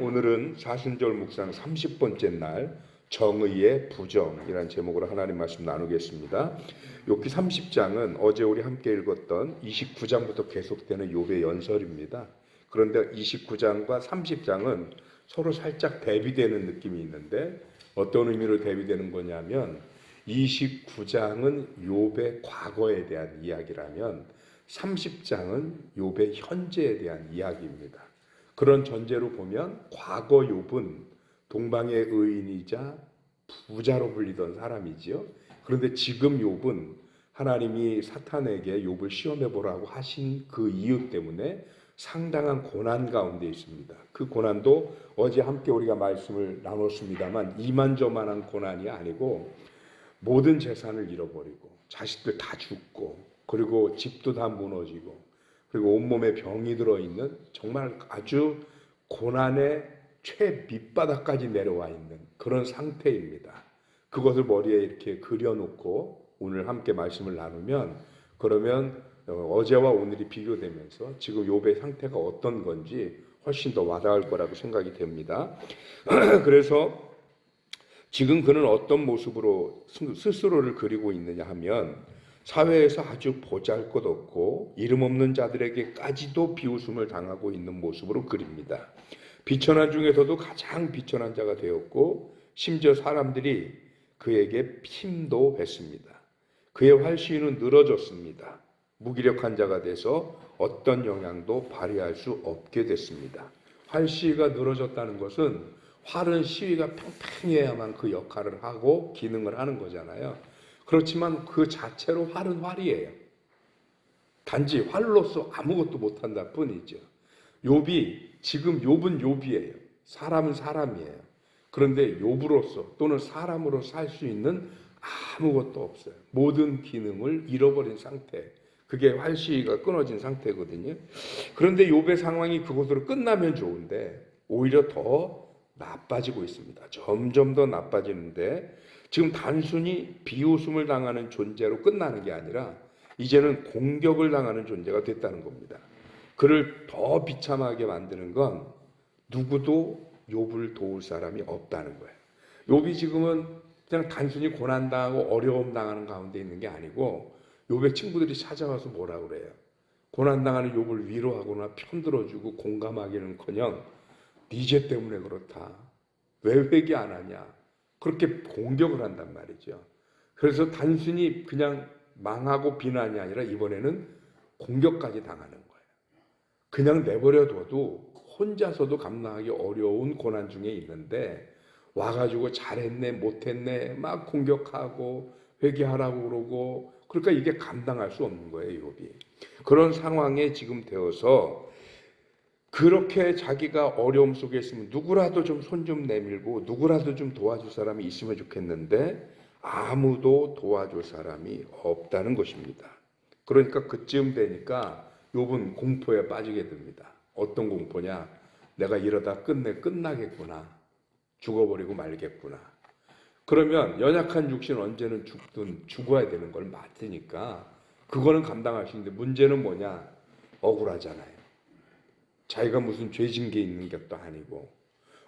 오늘은 사순절 묵상 30번째 날 정의의 부정이라는 제목으로 하나님 말씀 나누겠습니다. 욥기 30장은 어제 우리 함께 읽었던 29장부터 계속되는 욥의 연설입니다. 그런데 29장과 30장은 서로 살짝 대비되는 느낌이 있는데 어떤 의미로 대비되는 거냐면 29장은 욥의 과거에 대한 이야기라면 30장은 욥의 현재에 대한 이야기입니다. 그런 전제로 보면 과거 욥은 동방의 의인이자 부자로 불리던 사람이지요. 그런데 지금 욥은 하나님이 사탄에게 욥을 시험해 보라고 하신 그 이유 때문에 상당한 고난 가운데 있습니다. 그 고난도 어제 함께 우리가 말씀을 나눴습니다만 이만저만한 고난이 아니고 모든 재산을 잃어버리고 자식들 다 죽고 그리고 집도 다 무너지고 그리고 온몸에 병이 들어 있는 정말 아주 고난의 최 밑바닥까지 내려와 있는 그런 상태입니다. 그것을 머리에 이렇게 그려놓고 오늘 함께 말씀을 나누면 그러면 어, 어제와 오늘이 비교되면서 지금 욥의 상태가 어떤 건지 훨씬 더 와닿을 거라고 생각이 됩니다. 그래서 지금 그는 어떤 모습으로 스- 스스로를 그리고 있느냐 하면 사회에서 아주 보잘 것 없고 이름 없는 자들에게까지도 비웃음을 당하고 있는 모습으로 그립니다. 비천한 중에서도 가장 비천한 자가 되었고 심지어 사람들이 그에게 힘도 뱉습니다. 그의 활시위는 늘어졌습니다. 무기력한 자가 돼서 어떤 영향도 발휘할 수 없게 됐습니다. 활시위가 늘어졌다는 것은 활은 시위가 팽팽해야만 그 역할을 하고 기능을 하는 거잖아요. 그렇지만 그 자체로 활은 활이에요. 단지 활로서 아무것도 못한다 뿐이죠. 욥이 지금 욥은 욥이에요. 사람은 사람이에요. 그런데 욥으로서 또는 사람으로 살 수 있는 아무것도 없어요. 모든 기능을 잃어버린 상태. 그게 활시위가 끊어진 상태거든요. 그런데 욥의 상황이 그것으로 끝나면 좋은데 오히려 더 나빠지고 있습니다. 점점 더 나빠지는데 지금 단순히 비웃음을 당하는 존재로 끝나는 게 아니라 이제는 공격을 당하는 존재가 됐다는 겁니다. 그를 더 비참하게 만드는 건 누구도 욥을 도울 사람이 없다는 거예요. 욥이 지금은 그냥 단순히 고난 당하고 어려움 당하는 가운데 있는 게 아니고 욥의 친구들이 찾아와서 뭐라 그래요? 고난 당하는 욥을 위로하거나 편들어 주고 공감하기는커녕 니죄 때문에 그렇다. 왜 회개 안 하냐? 그렇게 공격을 한단 말이죠. 그래서 단순히 그냥 망하고 비난이 아니라 이번에는 공격까지 당하는 거예요. 그냥 내버려둬도 혼자서도 감당하기 어려운 고난 중에 있는데 와가지고 잘했네 못했네 막 공격하고 회개하라고 그러고 그러니까 이게 감당할 수 없는 거예요 욥이 그런 상황에 지금 되어서 그렇게 자기가 어려움 속에 있으면 누구라도 좀손좀 내밀고 누구라도 좀 도와줄 사람이 있으면 좋겠는데 아무도 도와줄 사람이 없다는 것입니다. 그러니까 그쯤 되니까 욥은 공포에 빠지게 됩니다. 어떤 공포냐? 내가 이러다 끝내 끝나겠구나. 죽어버리고 말겠구나. 그러면 연약한 육신 언제는 죽든 죽어야 되는 걸 맞으니까 그거는 감당할 수 있는데 문제는 뭐냐? 억울하잖아요. 자기가 무슨 죄진 게 있는 것도 아니고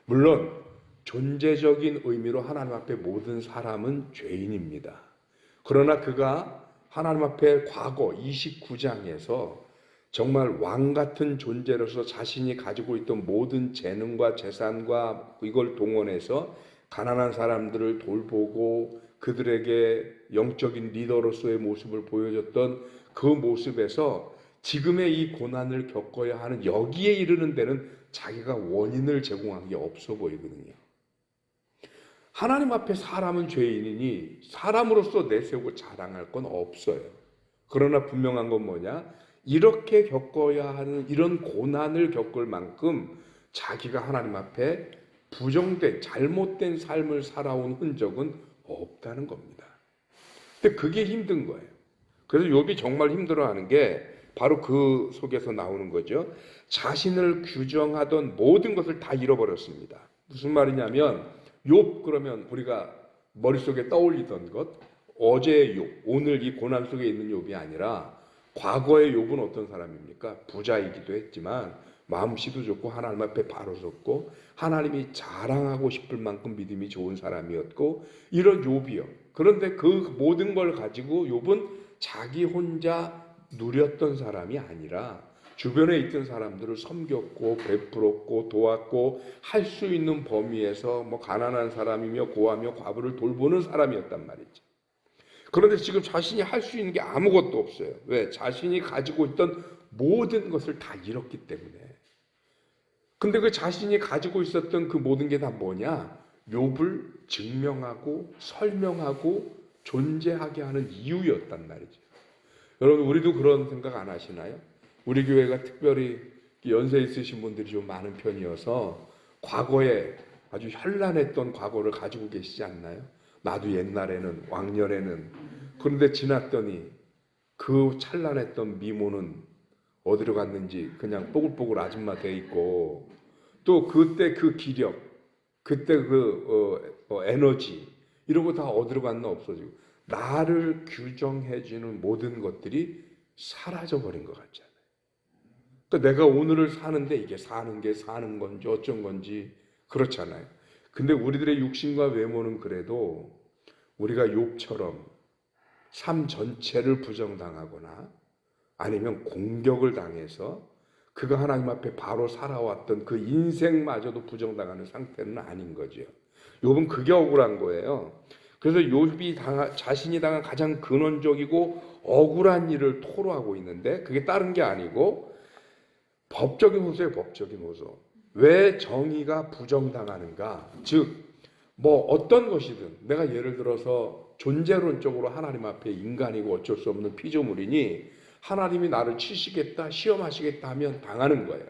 물론 존재적인 의미로 하나님 앞에 모든 사람은 죄인입니다. 그러나 그가 하나님 앞에 과거 29장에서 정말 왕 같은 존재로서 자신이 가지고 있던 모든 재능과 재산과 이걸 동원해서 가난한 사람들을 돌보고 그들에게 영적인 리더로서의 모습을 보여줬던 그 모습에서 지금의 이 고난을 겪어야 하는 여기에 이르는 데는 자기가 원인을 제공한 게 없어 보이거든요. 하나님 앞에 사람은 죄인이니 사람으로서 내세우고 자랑할 건 없어요. 그러나 분명한 건 뭐냐? 이렇게 겪어야 하는 이런 고난을 겪을 만큼 자기가 하나님 앞에 부정된 잘못된 삶을 살아온 흔적은 없다는 겁니다. 근데 그게 힘든 거예요. 그래서 욥이 정말 힘들어하는 게 바로 그 속에서 나오는 거죠. 자신을 규정하던 모든 것을 다 잃어버렸습니다. 무슨 말이냐면 욥 그러면 우리가 머릿속에 떠올리던 것 어제의 욥, 오늘 이 고난 속에 있는 욥이 아니라 과거의 욥은 어떤 사람입니까? 부자이기도 했지만 마음씨도 좋고 하나님 앞에 바로 섰고 하나님이 자랑하고 싶을 만큼 믿음이 좋은 사람이었고 이런 욥이요. 그런데 그 모든 걸 가지고 욥은 자기 혼자 누렸던 사람이 아니라 주변에 있던 사람들을 섬겼고 베풀었고 도왔고 할 수 있는 범위에서 뭐 가난한 사람이며 고하며 과부를 돌보는 사람이었단 말이죠. 그런데 지금 자신이 할 수 있는 게 아무것도 없어요. 왜? 자신이 가지고 있던 모든 것을 다 잃었기 때문에. 근데 그 자신이 가지고 있었던 그 모든 게 다 뭐냐? 욥을 증명하고 설명하고 존재하게 하는 이유였단 말이죠. 여러분 우리도 그런 생각 안 하시나요? 우리 교회가 특별히 연세 있으신 분들이 좀 많은 편이어서 과거에 아주 현란했던 과거를 가지고 계시지 않나요? 나도 옛날에는 왕년에는 그런데 지났더니 그 찬란했던 미모는 어디로 갔는지 그냥 뽀글뽀글 아줌마 돼 있고 또 그때 그 기력 그때 그 어, 어, 에너지 이런 거 다 어디로 갔나 없어지고 나를 규정해주는 모든 것들이 사라져 버린 것 같잖아요. 그러니까 내가 오늘을 사는데 이게 사는 게 사는 건지 어쩐 건지 그렇잖아요. 근데 우리들의 육신과 외모는 그래도 우리가 욕처럼 삶 전체를 부정당하거나 아니면 공격을 당해서 그가 하나님 앞에 바로 살아왔던 그 인생마저도 부정당하는 상태는 아닌 거죠. 욥은 그게 억울한 거예요. 그래서 욥이 당하, 자신이 당한 가장 근원적이고 억울한 일을 토로하고 있는데 그게 다른 게 아니고 법적인 호소예요. 법적인 호소. 왜 정의가 부정당하는가? 즉, 뭐 어떤 것이든 내가 예를 들어서 존재론적으로 하나님 앞에 인간이고 어쩔 수 없는 피조물이니 하나님이 나를 치시겠다, 시험하시겠다 하면 당하는 거예요.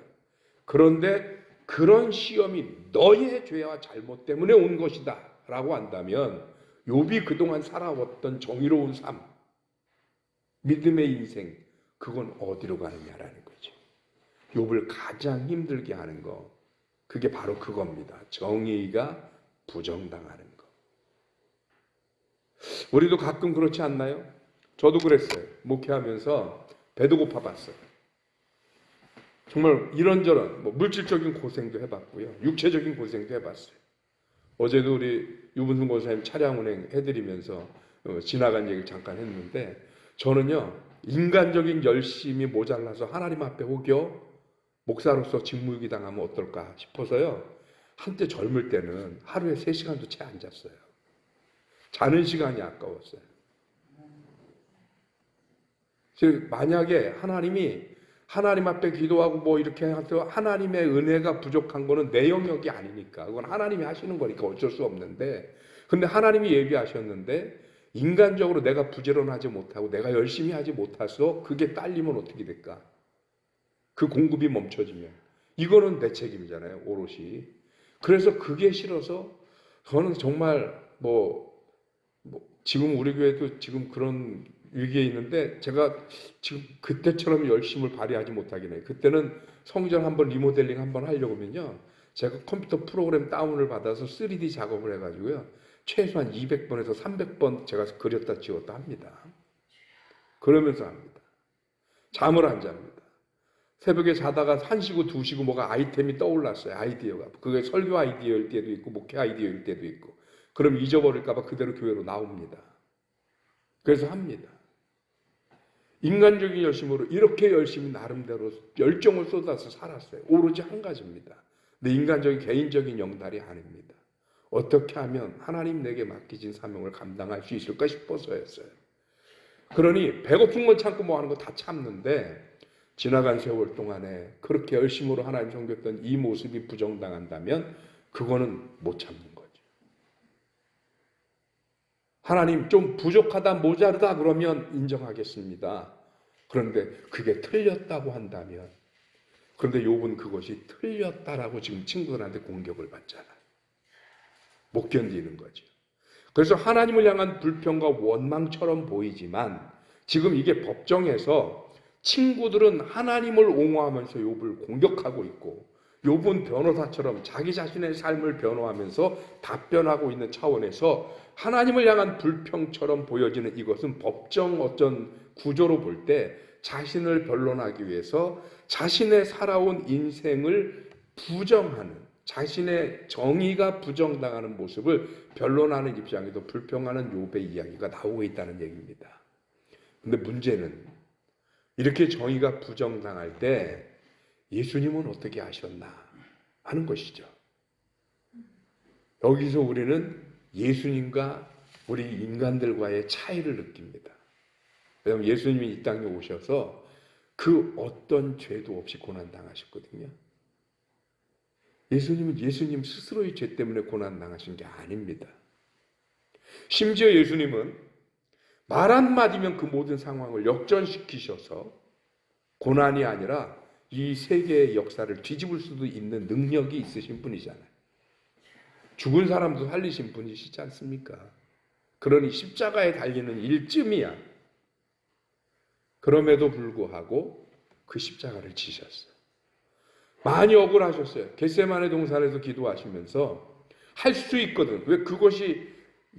그런데 그런 시험이 너의 죄와 잘못 때문에 온 것이다 라고 한다면 욥이 그동안 살아왔던 정의로운 삶, 믿음의 인생, 그건 어디로 가느냐라는 거죠. 욥을 가장 힘들게 하는 거, 그게 바로 그겁니다. 정의가 부정당하는 거. 우리도 가끔 그렇지 않나요? 저도 그랬어요. 목회하면서 배도 고파봤어요. 정말 이런저런 뭐 물질적인 고생도 해봤고요. 육체적인 고생도 해봤어요. 어제도 우리 유분순 권사님 차량 운행 해드리면서 어, 지나간 얘기를 잠깐 했는데 저는요 인간적인 열심이 모자라서 하나님 앞에 혹여 목사로서 직무유기 당하면 어떨까 싶어서요 한때 젊을 때는 하루에 3시간도 채 안 잤어요. 자는 시간이 아까웠어요. 즉 만약에 하나님이 하나님 앞에 기도하고 뭐 이렇게 해서 하나님의 은혜가 부족한 거는 내 영역이 아니니까. 그건 하나님이 하시는 거니까 어쩔 수 없는데. 근데 하나님이 예비하셨는데 인간적으로 내가 부지런하지 못하고 내가 열심히 하지 못해서 그게 딸리면 어떻게 될까? 그 공급이 멈춰지면. 이거는 내 책임이잖아요 오롯이. 그래서 그게 싫어서 저는 정말 뭐, 뭐 지금 우리 교회도 지금 그런 위기에 있는데 제가 지금 그때처럼 열심을 발휘하지 못하긴 해요. 그때는 성전 한번 리모델링 한번 하려고 하면요. 제가 컴퓨터 프로그램 다운을 받아서 3D 작업을 해가지고요. 최소한 200번에서 300번 제가 그렸다 지웠다 합니다. 그러면서 합니다. 잠을 안 잡니다. 새벽에 자다가 1시고 2시고 뭐가 아이템이 떠올랐어요. 아이디어가. 그게 설교 아이디어일 때도 있고 목회 아이디어일 때도 있고. 그럼 잊어버릴까봐 그대로 교회로 나옵니다. 그래서 합니다. 인간적인 열심으로 이렇게 열심히 나름대로 열정을 쏟아서 살았어요. 오로지 한 가지입니다. 내 인간적인 개인적인 영달이 아닙니다. 어떻게 하면 하나님 내게 맡기진 사명을 감당할 수 있을까 싶어서였어요. 그러니 배고픈 건 참고 뭐 하는 거 다 참는데 지나간 세월 동안에 그렇게 열심으로 하나님 섬겼던 이 모습이 부정당한다면 그거는 못 참는. 하나님 좀 부족하다 모자르다 그러면 인정하겠습니다. 그런데 그게 틀렸다고 한다면 그런데 욥은 그것이 틀렸다라고 지금 친구들한테 공격을 받잖아요. 못 견디는 거죠. 그래서 하나님을 향한 불평과 원망처럼 보이지만 지금 이게 법정에서 친구들은 하나님을 옹호하면서 욥을 공격하고 있고 욥은 변호사처럼 자기 자신의 삶을 변호하면서 답변하고 있는 차원에서 하나님을 향한 불평처럼 보여지는 이것은 법정 어떤 구조로 볼 때 자신을 변론하기 위해서 자신의 살아온 인생을 부정하는 자신의 정의가 부정당하는 모습을 변론하는 입장에도 불평하는 욥의 이야기가 나오고 있다는 얘기입니다. 근데 문제는 이렇게 정의가 부정당할 때 예수님은 어떻게 하셨나 하는 것이죠. 여기서 우리는 예수님과 우리 인간들과의 차이를 느낍니다. 왜냐하면 예수님이 이 땅에 오셔서 그 어떤 죄도 없이 고난당하셨거든요. 예수님은 예수님 스스로의 죄 때문에 고난당하신 게 아닙니다. 심지어 예수님은 말 한마디면 그 모든 상황을 역전시키셔서 고난이 아니라 이 세계의 역사를 뒤집을 수도 있는 능력이 있으신 분이잖아요. 죽은 사람도 살리신 분이시지 않습니까? 그러니 십자가에 달리는 일쯤이야. 그럼에도 불구하고 그 십자가를 지셨어요. 많이 억울하셨어요. 겟세만의 동산에서 기도하시면서 할 수 있거든. 왜 그것이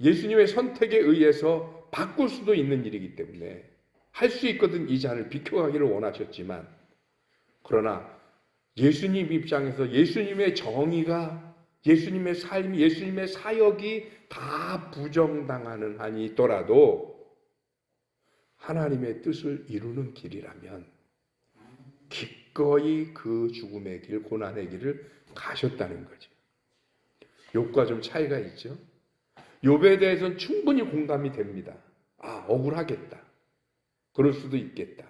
예수님의 선택에 의해서 바꿀 수도 있는 일이기 때문에 할 수 있거든 이 잔을 비켜가기를 원하셨지만 그러나 예수님 입장에서 예수님의 정의가 예수님의 삶, 예수님의 사역이 다 부정당하는 한이 있더라도 하나님의 뜻을 이루는 길이라면 기꺼이 그 죽음의 길, 고난의 길을 가셨다는 거죠. 욥과 좀 차이가 있죠. 욥에 대해서는 충분히 공감이 됩니다. 아, 억울하겠다. 그럴 수도 있겠다.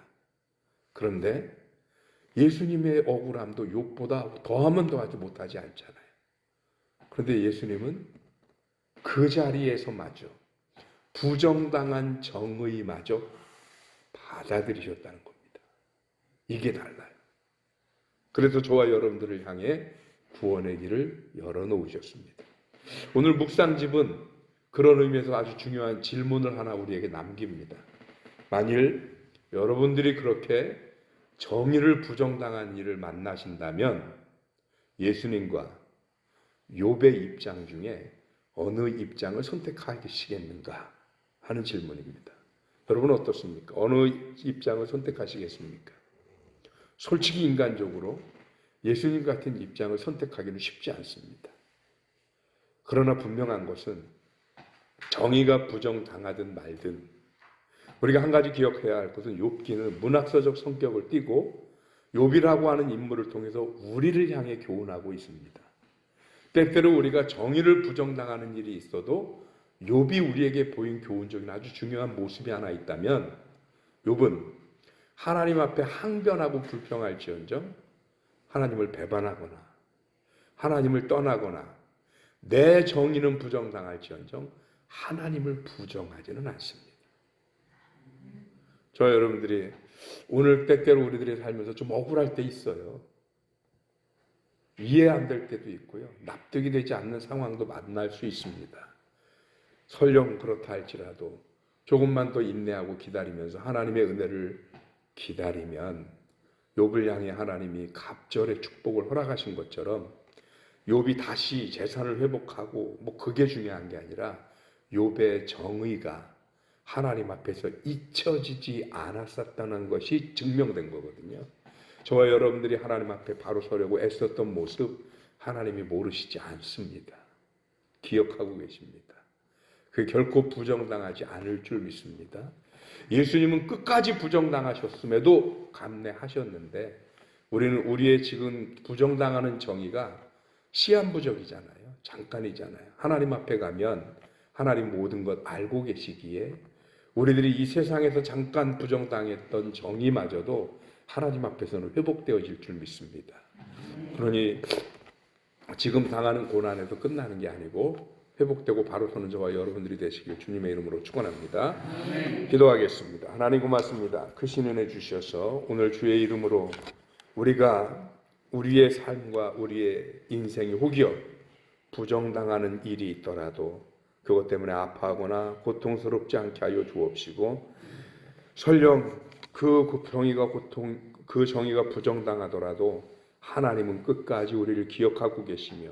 그런데 예수님의 억울함도 욥보다 더하면 더하지 못하지 않잖아요. 그런데 예수님은 그 자리에서마저 부정당한 정의마저 받아들이셨다는 겁니다. 이게 달라요. 그래서 저와 여러분들을 향해 구원의 길을 열어놓으셨습니다. 오늘 묵상집은 그런 의미에서 아주 중요한 질문을 하나 우리에게 남깁니다. 만일 여러분들이 그렇게 정의를 부정당한 일을 만나신다면 예수님과 욥의 입장 중에 어느 입장을 선택하시겠는가 하는 질문입니다. 여러분 어떻습니까? 어느 입장을 선택하시겠습니까? 솔직히 인간적으로 예수님 같은 입장을 선택하기는 쉽지 않습니다. 그러나 분명한 것은 정의가 부정당하든 말든 우리가 한 가지 기억해야 할 것은 욥기는 문학서적 성격을 띠고 욥이라고 하는 인물을 통해서 우리를 향해 교훈하고 있습니다. 때때로 우리가 정의를 부정당하는 일이 있어도 욥이 우리에게 보인 교훈적인 아주 중요한 모습이 하나 있다면 욥은 하나님 앞에 항변하고 불평할지언정 하나님을 배반하거나 하나님을 떠나거나 내 정의는 부정당할지언정 하나님을 부정하지는 않습니다. 저 여러분들이 오늘 때때로 우리들이 살면서 좀 억울할 때 있어요. 이해 안 될 때도 있고요. 납득이 되지 않는 상황도 만날 수 있습니다. 설령 그렇다 할지라도 조금만 더 인내하고 기다리면서 하나님의 은혜를 기다리면 욥을 향해 하나님이 갑절의 축복을 허락하신 것처럼 욥이 다시 재산을 회복하고 뭐 그게 중요한 게 아니라 욥의 정의가 하나님 앞에서 잊혀지지 않았었다는 것이 증명된 거거든요. 저와 여러분들이 하나님 앞에 바로 서려고 애썼던 모습 하나님이 모르시지 않습니다. 기억하고 계십니다. 그 결코 부정당하지 않을 줄 믿습니다. 예수님은 끝까지 부정당하셨음에도 감내하셨는데 우리는 우리의 지금 부정당하는 정의가 시한부적이잖아요. 잠깐이잖아요. 하나님 앞에 가면 하나님 모든 것 알고 계시기에 우리들이 이 세상에서 잠깐 부정당했던 정의마저도 하나님 앞에서는 회복되어질 줄 믿습니다. 그러니 지금 당하는 고난에도 끝나는 게 아니고 회복되고 바로 서는 저와 여러분들이 되시길 주님의 이름으로 축원합니다. 기도하겠습니다. 하나님 고맙습니다. 크신 은혜 주셔서 오늘 주의 이름으로 우리가 우리의 삶과 우리의 인생이 혹여 부정당하는 일이 있더라도 그것 때문에 아파하거나 고통스럽지 않게 하여 주옵시고 설령 그 정의가 고통 그 정의가 부정당하더라도 하나님은 끝까지 우리를 기억하고 계시며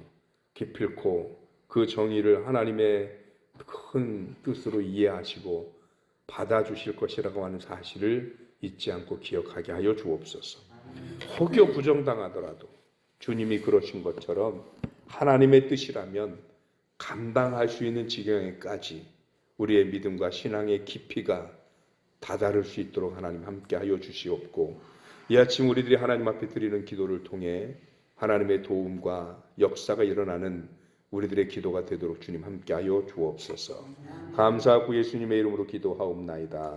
기필코 그 정의를 하나님의 큰 뜻으로 이해하시고 받아주실 것이라고 하는 사실을 잊지 않고 기억하게 하여 주옵소서. 혹여 부정당하더라도 주님이 그러신 것처럼 하나님의 뜻이라면 감당할 수 있는 지경에까지 우리의 믿음과 신앙의 깊이가 다다를 수 있도록 하나님 함께 하여 주시옵고 이 아침 우리들이 하나님 앞에 드리는 기도를 통해 하나님의 도움과 역사가 일어나는 우리들의 기도가 되도록 주님 함께 하여 주옵소서. 감사하고 예수님의 이름으로 기도하옵나이다.